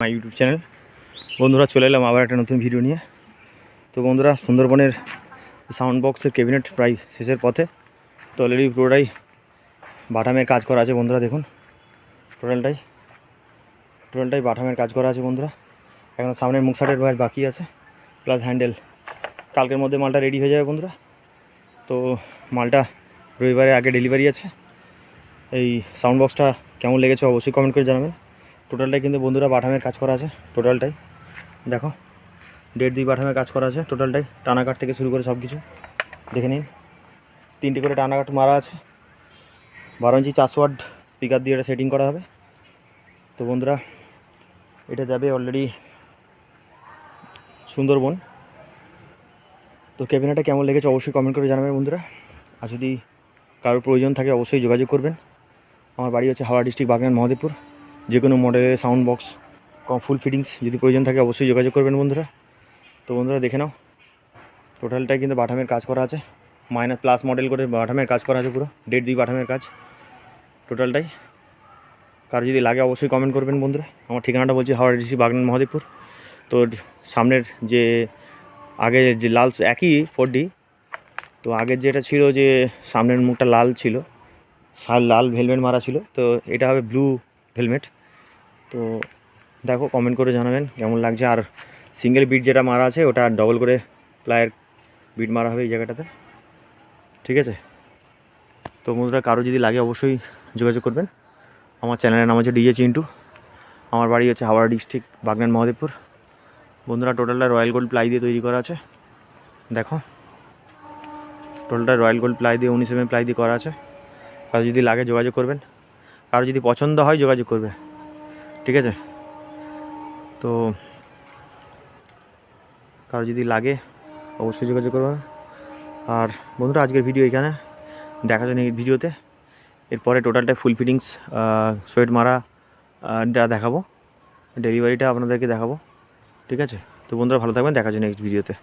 My YouTube channel. বন্ধুরা, চলে এলাম আবার একটা নতুন ভিডিও নিয়ে। তো বন্ধুরা, সুন্দরবনের সাউন্ড বক্সের ক্যাবিনেট প্রায় শেষের পথে। তো অলরেডি পুরোটাই বাটামের কাজ করা আছে বন্ধুরা, দেখুন। টোটালটাই টোটালটাই বাটামের কাজ করা আছে বন্ধুরা। এখন সামনের মুখ সাইডের কাজ বাকি আছে প্লাস হ্যান্ডেল কালকের মধ্যে মালটা রেডি হয়ে যাবে বন্ধুরা। তো মালটা রবিবারের আগে ডেলিভারি আছে। এই সাউন্ড বক্সটা কেমন লেগেছে অবশ্যই কমেন্ট করে জানাবেন। টোটালটাই কিন্তু বন্ধুরা বাটামের কাজ করা আছে টোটালটাই দেখো, দেড় দুই বাটামের কাজ করা আছে টোটালটাই টানাকাট থেকে শুরু করে সব কিছু দেখে নিন, তিনটে করে টানাকাট মারা আছে। বারো ইঞ্চি চারশো ওয়াট স্পিকার দিয়ে এটা সেটিং করা হবে। তো বন্ধুরা, এটা যাবে অলরেডি সুন্দরবন। তো ক্যাবিনেটটা কেমন লেগেছে অবশ্যই কমেন্ট করে জানাবেন বন্ধুরা। আর যদি কারোর প্রয়োজন থাকে অবশ্যই যোগাযোগ করবেন। আমার বাড়ি হচ্ছে হাওড়া ডিস্ট্রিক্ট বাগনান মহাদেবপুর। যে কোনো মডেলের সাউন্ড বক্স ফুল ফিটিংস যদি প্রয়োজন থাকে অবশ্যই যোগাযোগ করবেন বন্ধুরা। তো বন্ধুরা দেখে নাও টোটালটাই কিন্তু বাটামের কাজ করা আছে। মাইনাস প্লাস মডেল করে বাটামের কাজ করা আছে পুরো, দেড় দুই বাটামের কাজ। টোটালটাই কারও যদি লাগে অবশ্যই কমেন্ট করবেন বন্ধুরা। আমার ঠিকানাটা বলছি হাওড়া ডিসি বাগনান মহাদেবপুর। তো সামনের যে, আগে যে লাল একই ফোর ডি তো আগের যেটা ছিল যে সামনের মুখটা লাল ছিল লাল ভেলমেট মারা ছিল, তো এটা হবে ব্লু হেলমেট। তো দেখো কমেন্ট করে জানাবেন কেমন লাগছে। আর সিঙ্গেল বিট যেটা মারা আছে, ওটা ডবল করে প্লায়ের বিট মারা হবে এই জায়গাটাতে। ঠিক আছে? তো বন্ধুরা, কারও যদি লাগে অবশ্যই যোগাযোগ করবেন। আমার চ্যানেলের নাম হচ্ছে ডিজে চিন্টু আমার বাড়ি হচ্ছে হাওড়া ডিস্ট্রিক্ট বাগনান, মহাদেবপুর। বন্ধুরা টোটালটা রয়্যাল গোল্ড প্লাই দিয়ে তৈরি করা আছে। দেখো টোটালটা রয়্যাল গোল্ড প্লাই দিয়ে, উনিশ এম প্লাই দিয়ে করা আছে। কারও যদি লাগে যোগাযোগ করবেন। কারও যদি পছন্দ হয়, যোগাযোগ করবে। ঠিক আছে? তো কারও যদি লাগে, অবশ্যই যোগাযোগ করবে। আর বন্ধুরা, আজকের ভিডিও এখানে। দেখা যায় ভিডিওতে এরপরে টোটালটা ফুল ফিটিংস সোয়েট মারা দেখাবো। ডেলিভারিটা আপনাদেরকে দেখাবো। ঠিক আছে? তো বন্ধুরা, ভালো থাকবেন। দেখা যায় নেক্সট ভিডিওতে